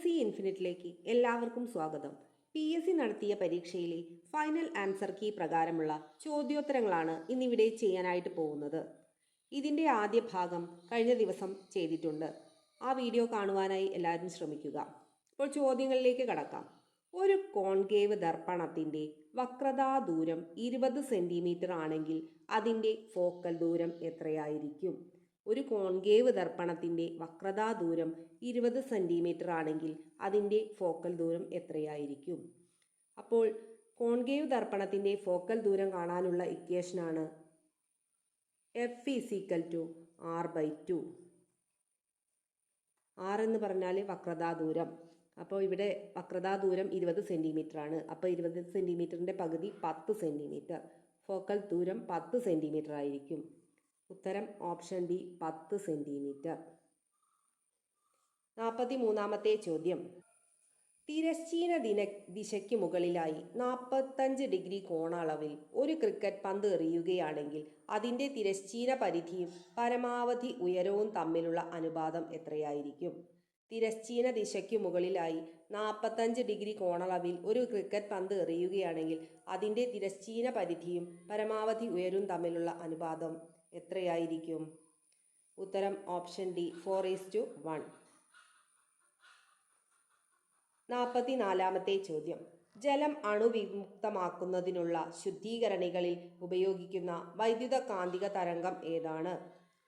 S C ഇൻഫിനിറ്റിലേക്ക് എല്ലാവർക്കും സ്വാഗതം. P S C നടത്തിയ പരീക്ഷയിലെ ഫൈനൽ ആൻസർ കീ പ്രകാരമുള്ള ചോദ്യോത്തരങ്ങളാണ് ഇന്നിവിടെ ചെയ്യാനായിട്ട് പോകുന്നത്. ഇതിന്റെ ആദ്യ ഭാഗം കഴിഞ്ഞ ദിവസം ചെയ്തിട്ടുണ്ട്. ആ വീഡിയോ കാണുവാനായി എല്ലാവരും ശ്രമിക്കുക. ഇപ്പോൾ ചോദ്യങ്ങളിലേക്ക് കടക്കാം. ഒരു കോൺകേവ് ദർപ്പണത്തിന്റെ വക്രതാ ദൂരം ഇരുപത് സെന്റിമീറ്റർ ആണെങ്കിൽ അതിന്റെ ഫോക്കൽ ദൂരം എത്രയായിരിക്കും? ഒരു കോൺകേവ് ദർപ്പണത്തിന്റെ വക്രതാ ദൂരം ഇരുപത് സെന്റിമീറ്റർ ആണെങ്കിൽ അതിന്റെ ഫോക്കൽ ദൂരം എത്രയായിരിക്കും? അപ്പോൾ കോൺകേവ് ദർപ്പണത്തിന്റെ ഫോക്കൽ ദൂരം കാണാനുള്ള ഇക്വേഷനാണ് F equal to R by two R എന്ന് പറഞ്ഞാൽ വക്രതാ ദൂരം അപ്പോൾ ഇവിടെ വക്രതാ ദൂരം ഇരുപത് സെന്റിമീറ്റർ ആണ്. അപ്പോൾ ഇരുപത് സെന്റിമീറ്ററിന്റെ പകുതി പത്ത് സെന്റിമീറ്റർ ഫോക്കൽ ദൂരം പത്ത് സെന്റിമീറ്റർ ആയിരിക്കും. ഉത്തരം ഓപ്ഷൻ ബി പത്ത് സെന്റിമീറ്റർ നാൽപ്പത്തി മൂന്നാമത്തെ ചോദ്യം. തിരശ്ചീന ദിന ദിശയ്ക്ക് മുകളിലായി നാൽപ്പത്തഞ്ച് ഡിഗ്രി കോണളവിൽ ഒരു ക്രിക്കറ്റ് പന്ത് എറിയുകയാണെങ്കിൽ അതിന്റെ തിരശ്ചീന പരിധിയും പരമാവധി ഉയരവും തമ്മിലുള്ള അനുപാതം എത്രയായിരിക്കും? തിരശ്ചീന ദിശയ്ക്ക് മുകളിലായി നാൽപ്പത്തഞ്ച് ഡിഗ്രി കോണളവിൽ ഒരു ക്രിക്കറ്റ് പന്ത് എറിയുകയാണെങ്കിൽ അതിന്റെ തിരശ്ചീന പരിധിയും പരമാവധി ഉയരവും തമ്മിലുള്ള അനുപാതം എത്രയായിരിക്കും? ഉത്തരം option D four is to one നാൽപ്പത്തി നാലാമത്തെ ചോദ്യം. ജലം അണുവിമുക്തമാക്കുന്നതിനുള്ള ശുദ്ധീകരണികളിൽ ഉപയോഗിക്കുന്ന വൈദ്യുത കാന്തിക തരംഗം ഏതാണ്?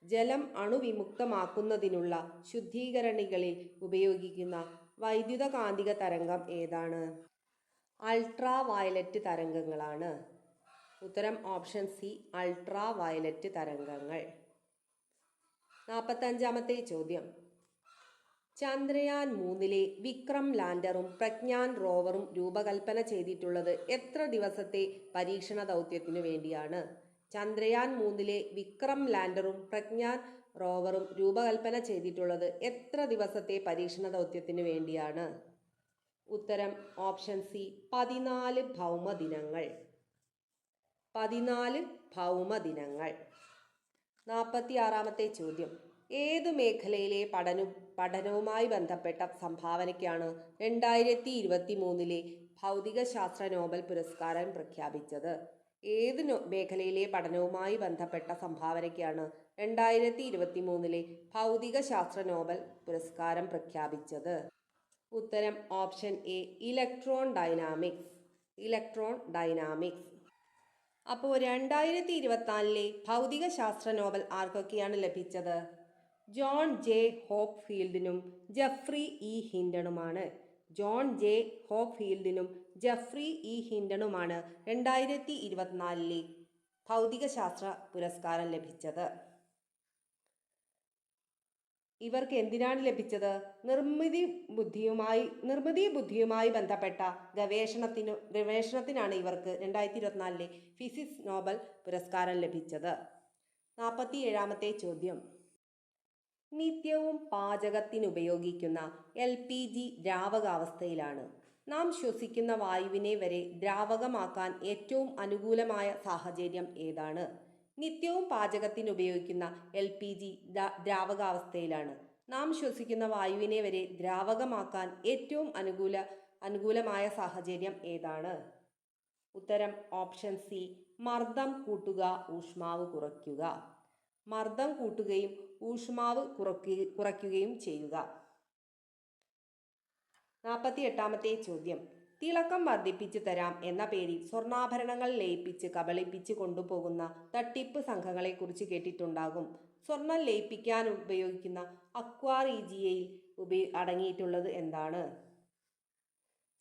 ജലം അണുവിമുക്തമാക്കുന്നതിനുള്ള ശുദ്ധീകരണികളിൽ ഉപയോഗിക്കുന്ന വൈദ്യുത കാന്തിക തരംഗം ഏതാണ്? അൾട്രാ വയലറ്റ് തരംഗങ്ങളാണ്. ഉത്തരം ഓപ്ഷൻ സി അൾട്രാ വയലറ്റ് തരംഗങ്ങൾ. നാൽപ്പത്തഞ്ചാമത്തെ ചോദ്യം. ചന്ദ്രയാൻ മൂന്നിലെ വിക്രം ലാൻഡറും പ്രജ്ഞാൻ റോവറും രൂപകൽപ്പന ചെയ്തിട്ടുള്ളത് എത്ര ദിവസത്തെ പരീക്ഷണ ദൗത്യത്തിനു വേണ്ടിയാണ്? ചന്ദ്രയാൻ മൂന്നിലെ വിക്രം ലാൻഡറും പ്രജ്ഞാൻ റോവറും രൂപകൽപ്പന ചെയ്തിട്ടുള്ളത് എത്ര ദിവസത്തെ പരീക്ഷണ ദൗത്യത്തിനു വേണ്ടിയാണ്? ഉത്തരം ഓപ്ഷൻ സി പതിനാല് ഭൗമദിനങ്ങൾ. പതിനാല് ഭൗമദിനങ്ങൾ. നാൽപ്പത്തി ആറാമത്തെ ചോദ്യം. ഏത് മേഖലയിലെ പഠന പഠനവുമായി ബന്ധപ്പെട്ട സംഭാവനയ്ക്കാണ് രണ്ടായിരത്തി ഇരുപത്തി മൂന്നിലെ ഭൗതികശാസ്ത്ര നോബൽ പുരസ്കാരം പ്രഖ്യാപിച്ചത്? ഏത് മേഖലയിലെ പഠനവുമായി ബന്ധപ്പെട്ട സംഭാവനയ്ക്കാണ് രണ്ടായിരത്തി ഇരുപത്തി മൂന്നിലെ ഭൗതികശാസ്ത്ര നോബൽ പുരസ്കാരം പ്രഖ്യാപിച്ചത്? ഉത്തരം option A electron dynamics. Electron dynamics. അപ്പോൾ രണ്ടായിരത്തി ഇരുപത്തിനാലിലെ ഭൗതികശാസ്ത്ര നോബൽ ആർക്കൊക്കെയാണ് ലഭിച്ചത്? ജോൺ ജെ ഹോപ്പ് ഫീൽഡിനും ജഫ്രി ഇ ഹിൻഡണുമാണ്. ജോൺ ജെ ഹോപ്പ് ഫീൽഡിനും ജഫ്രി ഇ ഹിൻഡണുമാണ് രണ്ടായിരത്തി ഇരുപത്തിനാലിലെ ഭൗതികശാസ്ത്ര പുരസ്കാരം ലഭിച്ചത്. ഇവർക്ക് എന്തിനാണ് ലഭിച്ചത്? നിർമ്മിതി ബുദ്ധിയുമായി നിർമ്മിതി ബുദ്ധിയുമായി ബന്ധപ്പെട്ട ഗവേഷണത്തിനു ഗവേഷണത്തിനാണ് ഇവർക്ക് രണ്ടായിരത്തി ഇരുപത്തിനാലിലെ ഫിസിക്സ് നോബൽ പുരസ്കാരം ലഭിച്ചത്. നാൽപ്പത്തി ഏഴാമത്തെ ചോദ്യം. നിത്യവും പാചകത്തിനുപയോഗിക്കുന്ന എൽ പി ജി ദ്രാവകാവസ്ഥയിലാണ്. നാം ശ്വസിക്കുന്ന വായുവിനെ വരെ ദ്രാവകമാക്കാൻ ഏറ്റവും അനുകൂലമായ സാഹചര്യം ഏതാണ്? നിത്യവും പാചകത്തിന് ഉപയോഗിക്കുന്ന എൽ പി ജി ദ്രാവകാവസ്ഥയിലാണ്. നാം ശ്വസിക്കുന്ന വായുവിനെ വരെ ദ്രാവകമാക്കാൻ ഏറ്റവും അനുകൂല അനുകൂലമായ സാഹചര്യം ഏതാണ്? ഉത്തരം ഓപ്ഷൻ സി മർദ്ദം കൂട്ടുക ഊഷ്മാവ് കുറയ്ക്കുക. മർദ്ദം കൂട്ടുകയും ഊഷ്മാവ് കുറയ്ക്കുക കുറയ്ക്കുകയും ചെയ്യുക. നാൽപ്പത്തി എട്ടാമത്തെ ചോദ്യം. തിളക്കം വർദ്ധിപ്പിച്ചു തരാം എന്ന പേരിൽ സ്വർണാഭരണങ്ങൾ ലയിപ്പിച്ച് കബളിപ്പിച്ച് കൊണ്ടുപോകുന്ന തട്ടിപ്പ് സംഘങ്ങളെക്കുറിച്ച് കേട്ടിട്ടുണ്ടാകും. സ്വർണം ലയിപ്പിക്കാൻ ഉപയോഗിക്കുന്ന അക്വാറീജിയയിൽ ഉപയോ അടങ്ങിയിട്ടുള്ളത് എന്താണ്?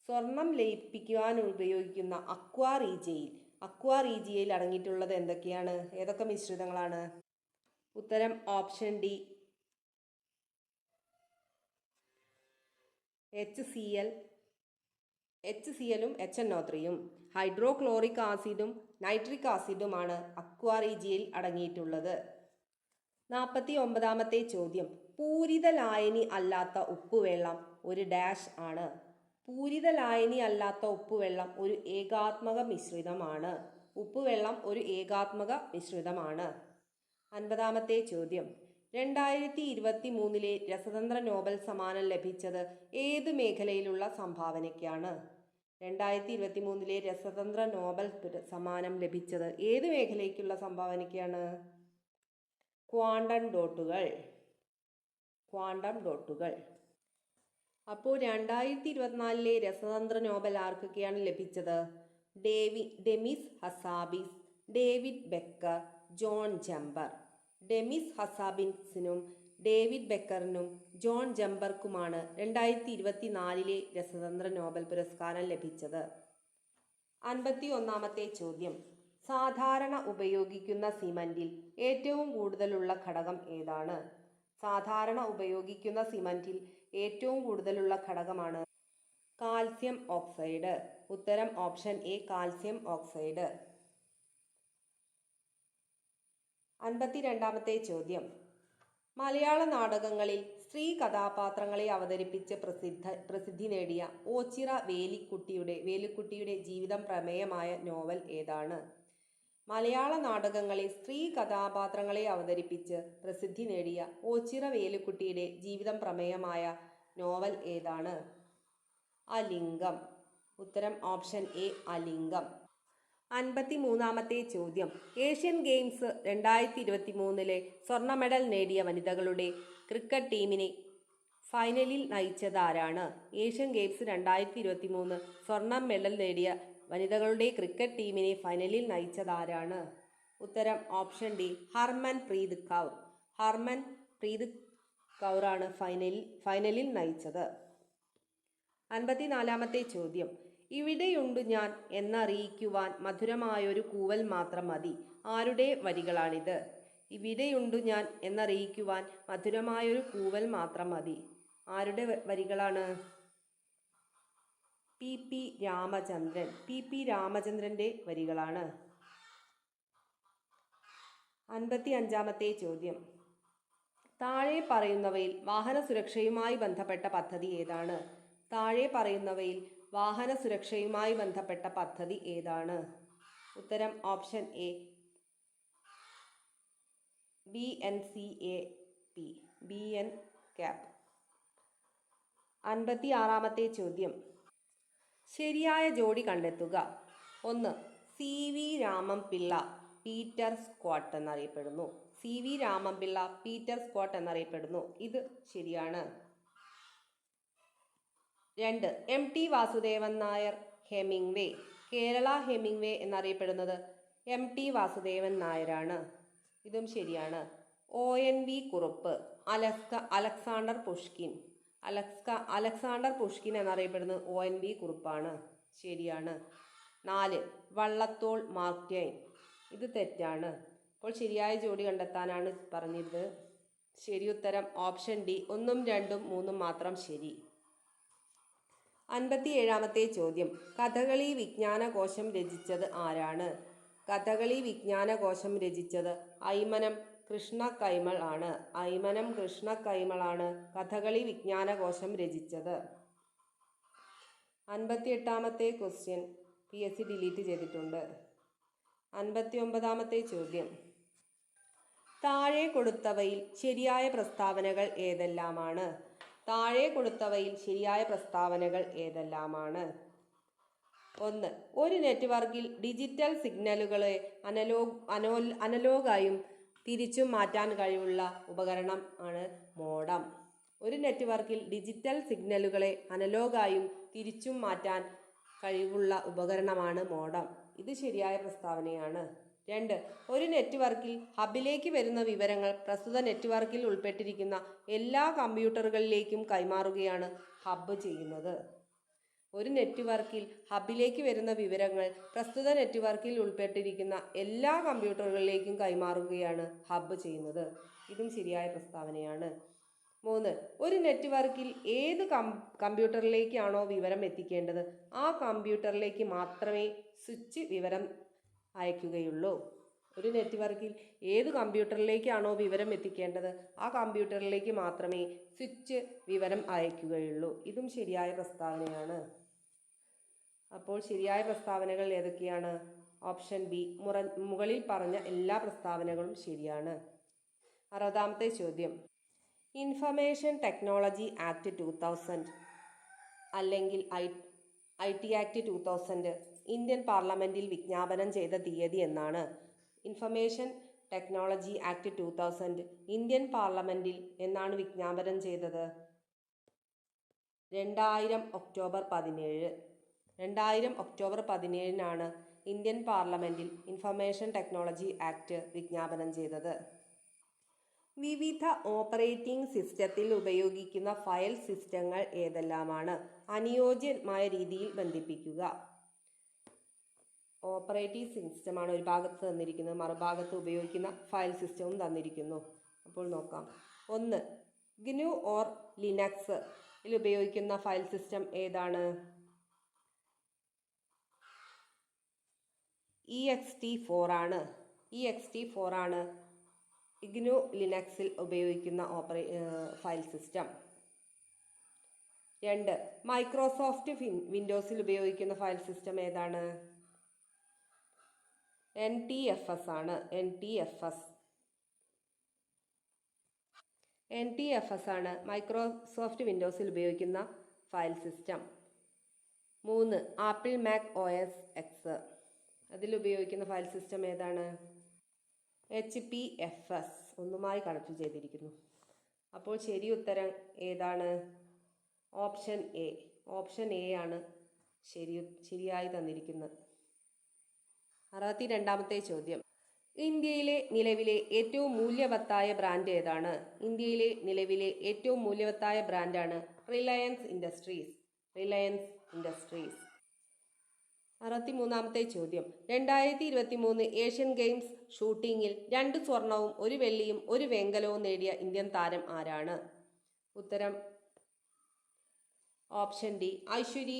സ്വർണം ലയിപ്പിക്കുവാൻ ഉപയോഗിക്കുന്ന അക്വാറീജിയയിൽ അക്വാറീജിയയിൽ അടങ്ങിയിട്ടുള്ളത് എന്തൊക്കെയാണ്? ഏതൊക്കെ മിശ്രിതങ്ങളാണ്? ഉത്തരം option D. H C L H C എല്ലും എച്ച് എൻ ഒ ത്രീയും ഹൈഡ്രോക്ലോറിക് ആസിഡും നൈട്രിക് ആസിഡുമാണ് അക്വാറീജിയയിൽ അടങ്ങിയിട്ടുള്ളത്. നാൽപ്പത്തി ഒമ്പതാമത്തെ ചോദ്യം. പൂരിത ലായനി അല്ലാത്ത ഉപ്പുവെള്ളം ഒരു ഡാഷ് ആണ്. പൂരിത ലായനി അല്ലാത്ത ഉപ്പുവെള്ളം ഒരു ഏകാത്മക മിശ്രിതമാണ്. ഉപ്പുവെള്ളം ഒരു ഏകാത്മക മിശ്രിതമാണ്. അൻപതാമത്തെ ചോദ്യം. രണ്ടായിരത്തി ഇരുപത്തി മൂന്നിലെ രസതന്ത്ര നോബൽ സമ്മാനം ലഭിച്ചത് ഏത് മേഖലയിലുള്ള സംഭാവനയ്ക്കാണ്? രണ്ടായിരത്തി ഇരുപത്തി മൂന്നിലെ രസതന്ത്ര നോബൽ സമ്മാനം ലഭിച്ചത് ഏത് മേഖലയ്ക്കുള്ള സംഭാവനയ്ക്കാണ്? ക്വാണ്ടം ഡോട്ടുകൾ. ക്വാണ്ടം ഡോട്ടുകൾ. അപ്പോൾ രണ്ടായിരത്തി ഇരുപത്തിനാലിലെ രസതന്ത്ര നോബൽ ആർക്കൊക്കെയാണ് ലഭിച്ചത്? Davy Demis Hassabis David Baker John Jumper Demis ഹസാബിൻസിനും David ബെക്കറിനും ജോൺ ജംബർക്കുമാണ് രണ്ടായിരത്തി ഇരുപത്തിനാലിലെ രസതന്ത്ര നോബൽ പുരസ്കാരം ലഭിച്ചത്. അൻപത്തി ഒന്നാമത്തെ ചോദ്യം. സാധാരണ ഉപയോഗിക്കുന്ന സിമന്റിൽ ഏറ്റവും കൂടുതലുള്ള ഘടകം ഏതാണ്? സാധാരണ ഉപയോഗിക്കുന്ന സിമന്റിൽ ഏറ്റവും കൂടുതലുള്ള ഘടകമാണ് കാൽസ്യം ഓക്സൈഡ്. ഉത്തരം ഓപ്ഷൻ എ കാൽസ്യം ഓക്സൈഡ്. അൻപത്തിരണ്ടാമത്തെ ചോദ്യം. മലയാള നാടകങ്ങളിൽ സ്ത്രീ കഥാപാത്രങ്ങളെ അവതരിപ്പിച്ച് പ്രസിദ്ധ പ്രസിദ്ധി നേടിയ ഓച്ചിറ വേലിക്കുട്ടിയുടെ വേലിക്കുട്ടിയുടെ ജീവിതം പ്രമേയമായ നോവൽ ഏതാണ്? മലയാള നാടകങ്ങളിൽ സ്ത്രീ കഥാപാത്രങ്ങളെ അവതരിപ്പിച്ച് പ്രസിദ്ധി നേടിയ ഓച്ചിറ വേലിക്കുട്ടിയുടെ ജീവിതം പ്രമേയമായ നോവൽ ഏതാണ്? അലിംഗം. ഉത്തരം ഓപ്ഷൻ എ അലിംഗം. അൻപത്തി മൂന്നാമത്തെ ചോദ്യം. ഏഷ്യൻ ഗെയിംസ് രണ്ടായിരത്തി ഇരുപത്തി മൂന്നിലെ സ്വർണ മെഡൽ നേടിയ വനിതകളുടെ ക്രിക്കറ്റ് ടീമിനെ ഫൈനലിൽ നയിച്ചതാരാണ്? ഏഷ്യൻ ഗെയിംസ് രണ്ടായിരത്തി ഇരുപത്തി മൂന്ന് സ്വർണ മെഡൽ നേടിയ വനിതകളുടെ ക്രിക്കറ്റ് ടീമിനെ ഫൈനലിൽ നയിച്ചതാരാണ്? ഉത്തരം option D Harmanpreet Kaur. Harmanpreet കൗറാണ് ഫൈനലിൽ ഫൈനലിൽ നയിച്ചത്. അൻപത്തിനാലാമത്തെ ചോദ്യം. ഇവിടെയുണ്ട് ഞാൻ എന്നറിയിക്കുവാൻ മധുരമായൊരു കൂവൽ മാത്രം മതി. ആരുടെ വരികളാണിത്? ഇവിടെയുണ്ട് ഞാൻ എന്നറിയിക്കുവാൻ മധുരമായൊരു കൂവൽ മാത്രം മതി. ആരുടെ വരികളാണ്? P P Ramachandran. P P രാമചന്ദ്രന്റെ വരികളാണ്. അൻപത്തി അഞ്ചാമത്തെ ചോദ്യം. താഴെ പറയുന്നവയിൽ വാഹന സുരക്ഷയുമായി ബന്ധപ്പെട്ട പദ്ധതി ഏതാണ്? താഴെ പറയുന്നവയിൽ വാഹന സുരക്ഷയുമായി ബന്ധപ്പെട്ട പദ്ധതി ഏതാണ്? ഉത്തരം option A B N C A P B N cap. അൻപത്തി ആറാമത്തെ ചോദ്യം. ശരിയായ ജോഡി കണ്ടെത്തുക. ഒന്ന് C V Raman Pillai Peter Scott എന്നറിയപ്പെടുന്നു. C V Raman Pillai Peter Scott എന്നറിയപ്പെടുന്നു. ഇത് ശരിയാണ്. രണ്ട്. M T Vasudevan Nair Hemingway Kerala Hemingway എന്നറിയപ്പെടുന്നത് എം ടി വാസുദേവൻ നായരാണ്. ഇതും ശരിയാണ്. O N V Kurup. Alexa Alexander Pushkin. അലക്സ്ക അലക്സാണ്ടർ പുഷ്കിൻ എന്നറിയപ്പെടുന്നത് ഒ എൻ വി കുറുപ്പാണ്. ശരിയാണ്. നാല്. വള്ളത്തോൾ മാർക്റ്റൈൻ ഇത് തെറ്റാണ്. അപ്പോൾ ശരിയായ ജോഡി കണ്ടെത്താനാണ് പറഞ്ഞത് ശരി ഉത്തരം ഓപ്ഷൻ ഡി. ഒന്നും രണ്ടും മൂന്നും മാത്രം ശരി. അൻപത്തിയേഴാമത്തെ ചോദ്യം. കഥകളി വിജ്ഞാനകോശം രചിച്ചത് ആരാണ്? കഥകളി വിജ്ഞാനകോശം രചിച്ചത് ഐമനം കൃഷ്ണ കൈമൾ ആണ്. ഐമനം കൃഷ്ണ കൈമളാണ് കഥകളി വിജ്ഞാനകോശം രചിച്ചത്. അൻപത്തിയെട്ടാമത്തെ question P S C delete ചെയ്തിട്ടുണ്ട്. അൻപത്തി ഒമ്പതാമത്തെ ചോദ്യം. താഴെ കൊടുത്തവയിൽ ശരിയായ പ്രസ്താവനകൾ ഏതെല്ലാമാണ്? താഴെ കൊടുത്തവയിൽ ശരിയായ പ്രസ്താവനകൾ ഏതെല്ലാമാണ്? ഒന്ന് ഒരു നെറ്റ്വർക്കിൽ ഡിജിറ്റൽ സിഗ്നലുകളെ അനലോഗ് അനോ അനലോഗായും തിരിച്ചും മാറ്റാൻ കഴിവുള്ള ഉപകരണം ആണ് മോഡം. ഒരു നെറ്റ്വർക്കിൽ ഡിജിറ്റൽ സിഗ്നലുകളെ അനലോഗായും തിരിച്ചും മാറ്റാൻ കഴിവുള്ള ഉപകരണമാണ് മോഡം. ഇത് ശരിയായ പ്രസ്താവനയാണ്. രണ്ട് ഒരു നെറ്റ്വർക്കിൽ ഹബിലേക്ക് വരുന്ന വിവരങ്ങൾ പ്രസ്തുത നെറ്റ്വർക്കിൽ ഉൾപ്പെട്ടിരിക്കുന്ന എല്ലാ കമ്പ്യൂട്ടറുകളിലേക്കും കൈമാറുകയാണ് ഹബ്ബ് ചെയ്യുന്നത്. ഒരു നെറ്റ്വർക്കിൽ ഹബിലേക്ക് വരുന്ന വിവരങ്ങൾ പ്രസ്തുത നെറ്റ്വർക്കിൽ ഉൾപ്പെട്ടിരിക്കുന്ന എല്ലാ കമ്പ്യൂട്ടറുകളിലേക്കും കൈമാറുകയാണ് ഹബ്ബ് ചെയ്യുന്നത്. ഇതും ശരിയായ പ്രസ്താവനയാണ്. മൂന്ന് ഒരു നെറ്റ്വർക്കിൽ ഏത് കം കമ്പ്യൂട്ടറിലേക്കാണോ വിവരം എത്തിക്കേണ്ടത്? ആ കമ്പ്യൂട്ടറിലേക്ക് മാത്രമേ സ്വിച്ച് വിവരം അയക്കുകയുള്ളൂ. ഒരു നെറ്റ്വർക്കിൽ ഏത് കമ്പ്യൂട്ടറിലേക്കാണോ വിവരം എത്തിക്കേണ്ടത് ആ കമ്പ്യൂട്ടറിലേക്ക് മാത്രമേ സ്വിച്ച് വിവരം അയക്കുകയുള്ളൂ. ഇതും ശരിയായ പ്രസ്താവനയാണ്. അപ്പോൾ ശരിയായ പ്രസ്താവനകൾ ഏതൊക്കെയാണ്? ഓപ്ഷൻ ബി മുറ മുകളിൽ പറഞ്ഞ എല്ലാ പ്രസ്താവനകളും ശരിയാണ്. അറുപതാമത്തെ ചോദ്യം. Information technology act two thousand അല്ലെങ്കിൽ I I T act two thousand Indian പാർലമെന്റിൽ വിജ്ഞാപനം ചെയ്ത തീയതി എന്നാണ്. Information technology act two thousand. Indian പാർലമെന്റിൽ എന്നാണ് വിജ്ഞാപനം ചെയ്തത്? രണ്ടായിരം ഒക്ടോബർ പതിനേഴ്. രണ്ടായിരം ഒക്ടോബർ പതിനേഴിനാണ് ഇന്ത്യൻ പാർലമെന്റിൽ ഇൻഫർമേഷൻ ടെക്നോളജി ആക്ട് വിജ്ഞാപനം ചെയ്തത്. വിവിധ ഓപ്പറേറ്റിംഗ് സിസ്റ്റത്തിൽ ഉപയോഗിക്കുന്ന ഫയൽ സിസ്റ്റങ്ങൾ ഏതെല്ലാമാണ്? അനുയോജ്യമായ രീതിയിൽ ബന്ധിപ്പിക്കുക. ഓപ്പറേറ്റിംഗ് സിസ്റ്റമാണ് ഒരു ഭാഗത്ത് തന്നിരിക്കുന്നത് മറുഭാഗത്ത് ഉപയോഗിക്കുന്ന ഫയൽ സിസ്റ്റവും തന്നിരിക്കുന്നു. അപ്പോൾ നോക്കാം. ഒന്ന് ഗ്നു ഓർ ലിനക്സ് ഉപയോഗിക്കുന്ന ഫയൽ സിസ്റ്റം ഏതാണ്? ഇ എക്സ് ടി ഫോർ ആണ്. ഇ എക്സ് ടി ഫോർ ആണ് ഇഗ്നു ലിനക്സിൽ ഉപയോഗിക്കുന്ന ഓപ്പറേ ഫയൽ സിസ്റ്റം. രണ്ട് മൈക്രോസോഫ്റ്റ് വിൻഡോസിൽ ഉപയോഗിക്കുന്ന ഫയൽ സിസ്റ്റം ഏതാണ്? എൻ ടി എഫ് എസ് ആണ്. N T F S N T F S ആണ് മൈക്രോസോഫ്റ്റ് വിൻഡോസിൽ ഉപയോഗിക്കുന്ന ഫയൽ സിസ്റ്റം. മൂന്ന് Apple Mac O S X. അതിൽ ഉപയോഗിക്കുന്ന ഫയൽ സിസ്റ്റം ഏതാണ്? എച്ച് പി എഫ് എസ് ഒന്നുമായി കണക്ട് ചെയ്തിരിക്കുന്നു. അപ്പോൾ ശരി ഉത്തരം ഏതാണ്? Option A. ഓപ്ഷൻ എ ആണ് ശരി ശരിയായി തന്നിരിക്കുന്നത്. അറുപത്തി രണ്ടാമത്തെ ചോദ്യം. ഇന്ത്യയിലെ നിലവിലെ ഏറ്റവും മൂല്യവത്തായ ബ്രാൻഡ് ഏതാണ്? ഇന്ത്യയിലെ നിലവിലെ ഏറ്റവും മൂല്യവത്തായ ബ്രാൻഡാണ് റിലയൻസ് ഇൻഡസ്ട്രീസ്. Reliance industries. അറുപത്തി മൂന്നാമത്തെ ചോദ്യം. രണ്ടായിരത്തി ഇരുപത്തി മൂന്ന് ഏഷ്യൻ ഗെയിംസ് ഷൂട്ടിങ്ങിൽ രണ്ട് സ്വർണവും ഒരു വെള്ളിയും ഒരു വെങ്കലവും നേടിയ ഇന്ത്യൻ താരം ആരാണ്? ഉത്തരം ഓപ്ഷൻ ഡി. ഐശ്വരി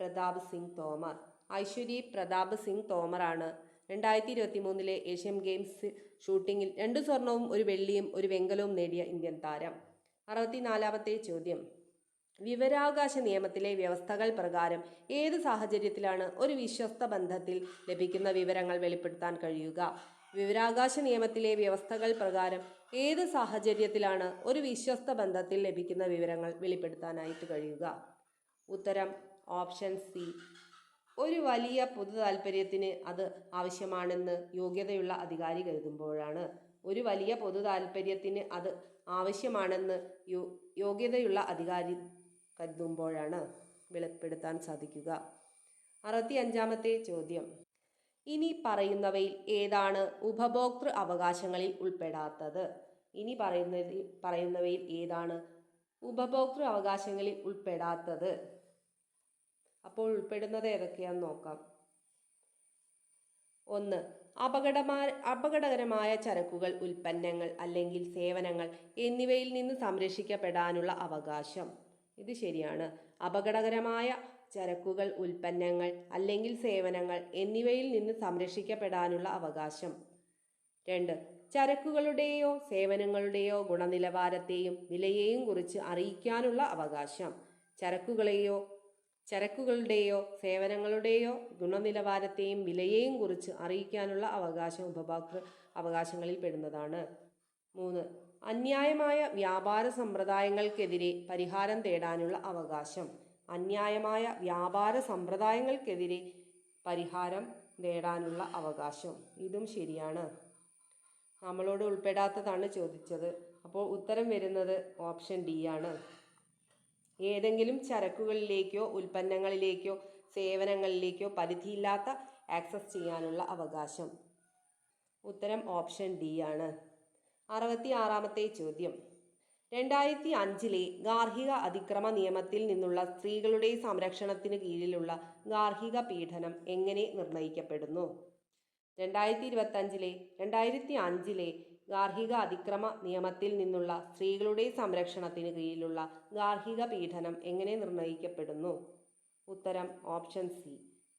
പ്രതാപ് സിംഗ് തോമർ. ഐശ്വരി പ്രതാപ് സിംഗ് തോമറാണ്. രണ്ടായിരത്തി ഇരുപത്തി മൂന്നിലെ ഏഷ്യൻ ഗെയിംസ് ഷൂട്ടിങ്ങിൽ രണ്ട് സ്വർണവും ഒരു വെള്ളിയും ഒരു വെങ്കലവും നേടിയ ഇന്ത്യൻ താരം. അറുപത്തിനാലാമത്തെ ചോദ്യം. വിവരാവകാശ നിയമത്തിലെ വ്യവസ്ഥകൾ പ്രകാരം ഏത് സാഹചര്യത്തിലാണ് ഒരു വിശ്വസ്ത ബന്ധത്തിൽ ലഭിക്കുന്ന വിവരങ്ങൾ വെളിപ്പെടുത്താൻ കഴിയുക? വിവരാവകാശ നിയമത്തിലെ വ്യവസ്ഥകൾ പ്രകാരം ഏത് സാഹചര്യത്തിലാണ് ഒരു വിശ്വസ്ത ബന്ധത്തിൽ ലഭിക്കുന്ന വിവരങ്ങൾ വെളിപ്പെടുത്താനായിട്ട് കഴിയുക? ഉത്തരം ഓപ്ഷൻ സി. ഒരു വലിയ പൊതു താല്പര്യത്തിന് അത് ആവശ്യമാണെന്ന് യോഗ്യതയുള്ള അധികാരി കരുതുമ്പോഴാണ്. ഒരു വലിയ പൊതു താല്പര്യത്തിന് അത് ആവശ്യമാണെന്ന് യോ യോഗ്യതയുള്ള അധികാരി കരുതുമ്പോഴാണ് വെളിപ്പെടുത്താൻ സാധിക്കുക. അറുപത്തി അഞ്ചാമത്തെ ചോദ്യം. ഇനി പറയുന്നവയിൽ ഏതാണ് ഉപഭോക്തൃ അവകാശങ്ങളിൽ ഉൾപ്പെടാത്തത്? ഇനി പറയുന്നതിൽ പറയുന്നവയിൽ ഏതാണ് ഉപഭോക്തൃ അവകാശങ്ങളിൽ ഉൾപ്പെടാത്തത്? അപ്പോൾ ഉൾപ്പെടുന്നത് ഏതൊക്കെയാന്ന് നോക്കാം. ഒന്ന് അപകടമാ അപകടകരമായ ചരക്കുകൾ ഉൽപ്പന്നങ്ങൾ അല്ലെങ്കിൽ സേവനങ്ങൾ എന്നിവയിൽ നിന്ന് സംരക്ഷിക്കപ്പെടാനുള്ള അവകാശം. ഇത് ശരിയാണ്. അപകടകരമായ ചരക്കുകൾ ഉൽപ്പന്നങ്ങൾ അല്ലെങ്കിൽ സേവനങ്ങൾ എന്നിവയിൽ നിന്ന് സംരക്ഷിക്കപ്പെടാനുള്ള അവകാശം. രണ്ട് ചരക്കുകളുടെയോ സേവനങ്ങളുടെയോ ഗുണനിലവാരത്തെയും വിലയെയും കുറിച്ച് അറിയിക്കാനുള്ള അവകാശം. ചരക്കുകളെയോ ചരക്കുകളുടെയോ സേവനങ്ങളുടെയോ ഗുണനിലവാരത്തെയും വിലയെയും കുറിച്ച് അറിയിക്കാനുള്ള അവകാശം ഉപഭോക്തൃ അവകാശങ്ങളിൽ പെടുന്നതാണ്. മൂന്ന് അന്യായമായ വ്യാപാര സമ്പ്രദായങ്ങൾക്കെതിരെ പരിഹാരം തേടാനുള്ള അവകാശം. അന്യായമായ വ്യാപാര സമ്പ്രദായങ്ങൾക്കെതിരെ പരിഹാരം നേടാനുള്ള അവകാശം. ഇതും ശരിയാണ്. നമ്മളോട് ഉൾപ്പെടാത്തതാണ് ചോദിച്ചത്. അപ്പോൾ ഉത്തരം വരുന്നത് ഓപ്ഷൻ ഡി ആണ്. ഏതെങ്കിലും ചരക്കുകളിലേക്കോ ഉൽപ്പന്നങ്ങളിലേക്കോ സേവനങ്ങളിലേക്കോ പരിധിയില്ലാത്ത ആക്സസ് ചെയ്യാനുള്ള അവകാശം. ഉത്തരം ഓപ്ഷൻ ഡി ആണ്. അറുപത്തി ആറാമത്തെ ചോദ്യം. രണ്ടായിരത്തി അഞ്ചിലെ ഗാർഹിക അതിക്രമ നിയമത്തിൽ നിന്നുള്ള സ്ത്രീകളുടെ സംരക്ഷണത്തിന് കീഴിലുള്ള ഗാർഹിക പീഡനം എങ്ങനെ നിർണയിക്കപ്പെടുന്നു? രണ്ടായിരത്തി ഇരുപത്തഞ്ചിലെ രണ്ടായിരത്തി അഞ്ചിലെ ഗാർഹിക അതിക്രമ നിയമത്തിൽ നിന്നുള്ള സ്ത്രീകളുടെ സംരക്ഷണത്തിന് കീഴിലുള്ള ഗാർഹിക പീഡനം എങ്ങനെ നിർണയിക്കപ്പെടുന്നു ഉത്തരം ഓപ്ഷൻ സി.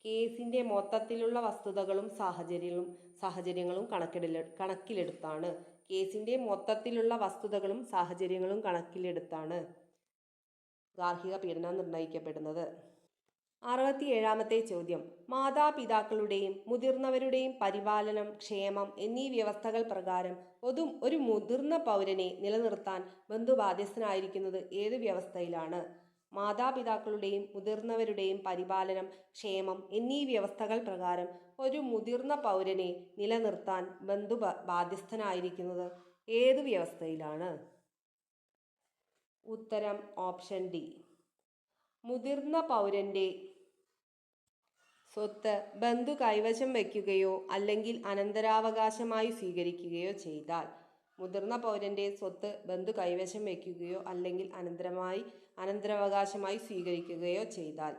കേസിന്റെ മൊത്തത്തിലുള്ള വസ്തുതകളും സാഹചര്യങ്ങളും സാഹചര്യങ്ങളും കണക്കിലെ കണക്കിലെടുത്താണ്. കേസിന്റെ മൊത്തത്തിലുള്ള വസ്തുതകളും സാഹചര്യങ്ങളും കണക്കിലെടുത്താണ് ഗാർഹിക പീഡനം നിർണയിക്കപ്പെടുന്നത്. അറുപത്തിയേഴാമത്തെ ചോദ്യം. മാതാപിതാക്കളുടെയും മുതിർന്നവരുടെയും പരിപാലനം ക്ഷേമം എന്നീ വ്യവസ്ഥകൾ പ്രകാരം പൊതു ഒരു മുതിർന്ന പൗരനെ നിലനിർത്താൻ ബന്ധുബാധ്യസ്ഥനായിരിക്കുന്നത് ഏത് വ്യവസ്ഥയിലാണ്? മാതാപിതാക്കളുടെയും മുതിർന്നവരുടെയും പരിപാലനം ക്ഷേമം എന്നീ വ്യവസ്ഥകൾ പ്രകാരം ഒരു മുതിർന്ന പൗരനെ നിലനിർത്താൻ ബന്ധു ബാധ്യസ്ഥനായിരിക്കുന്നത് ഏത് വ്യവസ്ഥയിലാണ്? ഉത്തരം ഓപ്ഷൻ ഡി. മുതിർന്ന പൗരന്റെ സ്വത്ത് ബന്ധു കൈവശം വയ്ക്കുകയോ അല്ലെങ്കിൽ അനന്തരാവകാശമായി സ്വീകരിക്കുകയോ ചെയ്താൽ മുതിർന്ന പൗരന്റെ സ്വത്ത് ബന്ധു കൈവശം വയ്ക്കുകയോ അല്ലെങ്കിൽ അനന്തരമായി അനന്തരാവകാശമായി സ്വീകരിക്കുകയോ ചെയ്താൽ.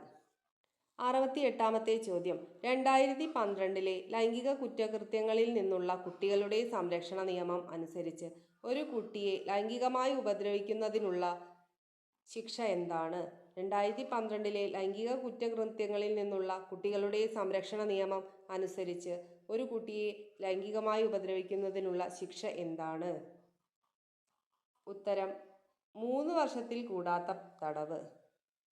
അറുപത്തി എട്ടാമത്തെ ചോദ്യം. രണ്ടായിരത്തി പന്ത്രണ്ടിലെ ലൈംഗിക കുറ്റകൃത്യങ്ങളിൽ നിന്നുള്ള കുട്ടികളുടെ സംരക്ഷണ നിയമം അനുസരിച്ച് ഒരു കുട്ടിയെ ലൈംഗികമായി ഉപദ്രവിക്കുന്നതിനുള്ള ശിക്ഷ എന്താണ്? രണ്ടായിരത്തി പന്ത്രണ്ടിലെ ലൈംഗിക കുറ്റകൃത്യങ്ങളിൽ നിന്നുള്ള കുട്ടികളുടെ സംരക്ഷണ നിയമം അനുസരിച്ച് ഒരു കുട്ടിയെ ലൈംഗികമായി ഉപദ്രവിക്കുന്നതിനുള്ള ശിക്ഷ എന്താണ്? ഉത്തരം മൂന്ന് വർഷത്തിൽ കൂടാത്ത തടവ്.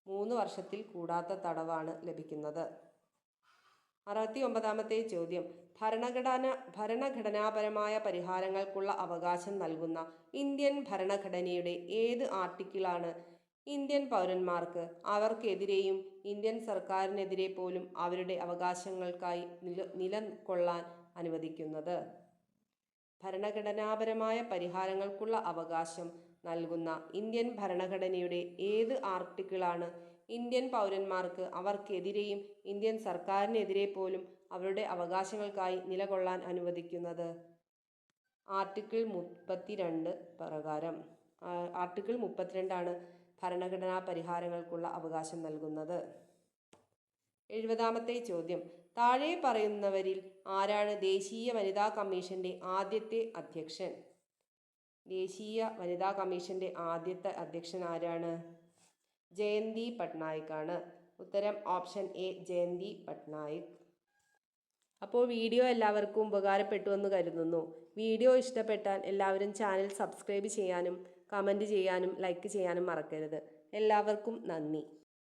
മൂന്ന് വർഷത്തിൽ കൂടാത്ത തടവാണ് ലഭിക്കുന്നത്. അറുപത്തി ഒമ്പതാമത്തെ ചോദ്യം ഭരണഘടന ഭരണഘടനാപരമായ പരിഹാരങ്ങൾക്കുള്ള അവകാശം നൽകുന്ന ഇന്ത്യൻ ഭരണഘടനയുടെ ഏത് ആർട്ടിക്കിളാണ് ഇന്ത്യൻ പൗരന്മാർക്ക് അവർക്കെതിരെയും ഇന്ത്യൻ സർക്കാരിനെതിരെ പോലും അവരുടെ അവകാശങ്ങൾക്കായി നില നിലകൊള്ളാൻ അനുവദിക്കുന്നത്. ഭരണഘടനാപരമായ പരിഹാരങ്ങൾക്കുള്ള അവകാശം നൽകുന്ന ഇന്ത്യൻ ഭരണഘടനയുടെ ഏത് ആർട്ടിക്കിളാണ് ഇന്ത്യൻ പൗരന്മാർക്ക് അവർക്കെതിരെയും ഇന്ത്യൻ സർക്കാരിനെതിരെ പോലും അവരുടെ അവകാശങ്ങൾക്കായി നിലകൊള്ളാൻ അനുവദിക്കുന്നത്? ആർട്ടിക്കിൾ മുപ്പത്തിരണ്ട് പ്രകാരം. ആർട്ടിക്കിൾ മുപ്പത്തിരണ്ടാണ് ഭരണഘടനാ പരിഹാരങ്ങൾക്കുള്ള അവകാശം നൽകുന്നത്. എഴുപതാമത്തെ ചോദ്യം. താഴെ പറയുന്നവരിൽ ആരാണ് ദേശീയ വനിതാ കമ്മീഷന്റെ ആദ്യത്തെ അധ്യക്ഷൻ? ദേശീയ വനിതാ കമ്മീഷന്റെ ആദ്യത്തെ അധ്യക്ഷൻ ആരാണ്? ജയന്തി പട്നായിക് ആണ് ഉത്തരം ഓപ്ഷൻ എ ജയന്തി പട്നായിക്. അപ്പോൾ വീഡിയോ എല്ലാവർക്കും ഉപകാരപ്പെട്ടു എന്ന് കരുതുന്നു. വീഡിയോ ഇഷ്ടപ്പെട്ടാൽ എല്ലാവരും ചാനൽ സബ്സ്ക്രൈബ് ചെയ്യാനും കമന്റ് ചെയ്യാനും ലൈക്ക് ചെയ്യാനും മറക്കരുത്. എല്ലാവർക്കും നന്ദി.